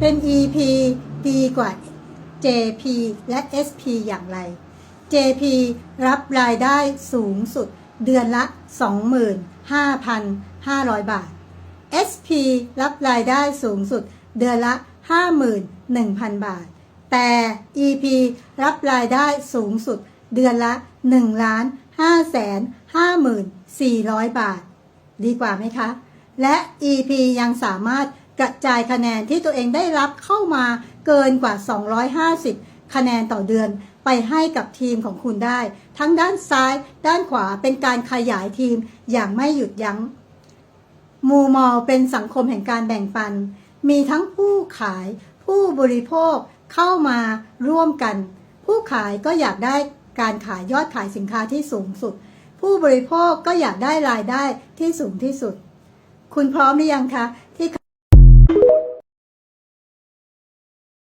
เป็น EP ดีกว่า JP และ SP อย่างไร JP รับรายได้สูงสุดเดือนละ 25,500 บาท SP รับรายได้สูงสุดเดือนละ 51,000 บาท แต่ EP รับรายได้สูงสุดเดือนละ1ล้าน5แสน54,000 บาท ดีกว่าไหมคะ และ EP ยังสามารถ กระจายคะแนนที่ตัวเองได้รับเข้ามาเกินกว่า 250 คะแนนต่อเดือนไปให้กับทีมของคุณได้ ทั้งด้านซ้ายด้านขวาเป็นการขยายทีมอย่างไม่หยุดยัง้ง มูมอลเป็นสังคมแห่งการแบ่งปัน มีทั้งผู้ขายผู้บริโภคเข้ามาร่วมกัน ผู้ขายก็อยากได้การขายยอดขายสินค้าที่สูงสุด ผู้บริโภคก็อยากได้รายได้ที่สูงที่สุด คุณพร้อมหรือยังคะ